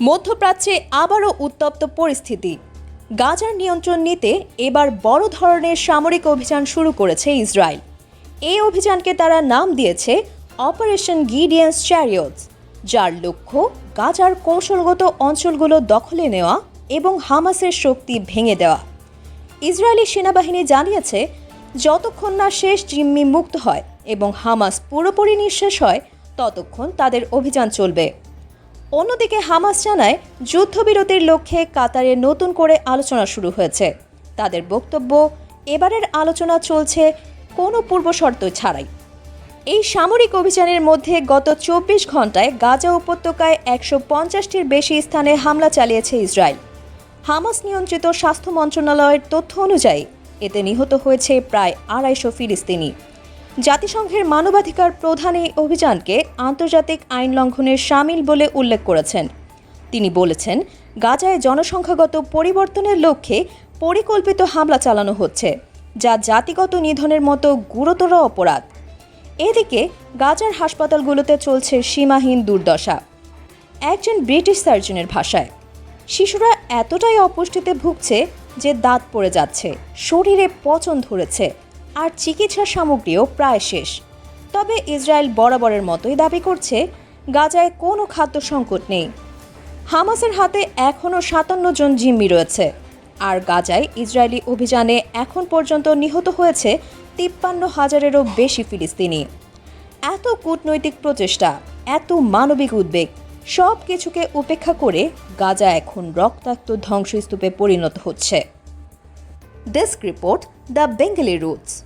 মধ্যপ্রাচ্যে আবারও উত্তপ্ত পরিস্থিতি। গাজার নিয়ন্ত্রণ নিতে এবার বড় ধরনের সামরিক অভিযান শুরু করেছে ইসরায়েল। এই অভিযানকে তারা নাম দিয়েছে অপারেশন গিডিয়ান্স চ্যারিয়টস, যার লক্ষ্য গাজার কৌশলগত অঞ্চলগুলো দখলে নেওয়া এবং হামাসের শক্তি ভেঙে দেওয়া। ইসরায়েলি সেনাবাহিনী জানিয়েছে, যতক্ষণ না শেষ জিম্মি মুক্ত হয় এবং হামাস পুরোপুরি নিঃশেষ হয়, ততক্ষণ তাদের অভিযান চলবে। অন্যদিকে হামাস জানায়, যুদ্ধবিরতির লক্ষ্যে কাতারে নতুন করে আলোচনা শুরু হয়েছে। তাদের বক্তব্য, এবারের আলোচনা চলছে কোনো পূর্বশর্ত ছাড়াই। এই সামরিক অভিযানের মধ্যে গত চব্বিশ ঘন্টায় গাজা উপত্যকায় একশো পঞ্চাশটির বেশি স্থানে হামলা চালিয়েছে ইসরায়েল। হামাস নিয়ন্ত্রিত স্বাস্থ্য মন্ত্রণালয়ের তথ্য অনুযায়ী, এতে নিহত হয়েছে প্রায় আড়াইশো ফিলিস্তিনি। জাতিসংঘের মানবাধিকার প্রধান এই অভিযানকে আন্তর্জাতিক আইন লঙ্ঘনের সামিল বলে উল্লেখ করেছেন। তিনি বলেছেন, গাজায় জনসংখ্যাগত পরিবর্তনের লক্ষ্যে পরিকল্পিত হামলা চালানো হচ্ছে, যা জাতিগত নিধনের মতো গুরুতর অপরাধ। এদিকে, গাজার হাসপাতালগুলোতে চলছে সীমাহীন দুর্দশা। একজন ব্রিটিশ সার্জনের ভাষায়, শিশুরা এতটাই অপুষ্টিতে ভুগছে যে দাঁত পড়ে যাচ্ছে, শরীরে পচন ধরেছে আর চিকিৎসা সামগ্রীও প্রায় শেষ। তবে ইসরায়েল বরাবরের মতোই দাবি করছে, গাজায় কোনো খাদ্য সংকট নেই। হামাসের হাতে এখনও সাতান্ন জন জিম্মি রয়েছে, আর গাজায় ইসরায়েলি অভিযানে এখন পর্যন্ত নিহত হয়েছে তিপ্পান্ন হাজারেরও বেশি ফিলিস্তিনি। এত কূটনৈতিক প্রচেষ্টা, এত মানবিক উদ্বেগ, সব কিছুকে উপেক্ষা করে গাজা এখন রক্তাক্ত ধ্বংসস্তূপে পরিণত হচ্ছে। Desk report the Bengali roots.